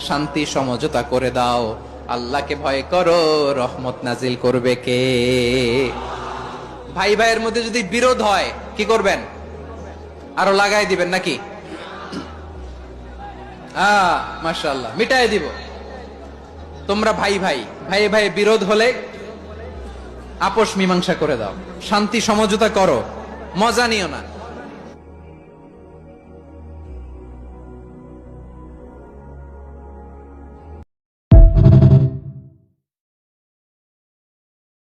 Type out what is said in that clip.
শান্তি, সমঝোতা করে দাও। আল্লাহকে ভয় করো, রহমত নাজিল করবে কে? ভাই ভাইয়ের মধ্যে যদি বিরোধ হয়, কি করবেন? আরও লাগাই দিবেন নাকি? আহ, মাশাআল্লাহ, মিটাই দিব। তোমরা ভাই ভাই ভাই ভাই বিরোধ হলে আপোষ মীমাংসা করে দাও। শান্তি, সমঝোতা করো। মজা নিও না।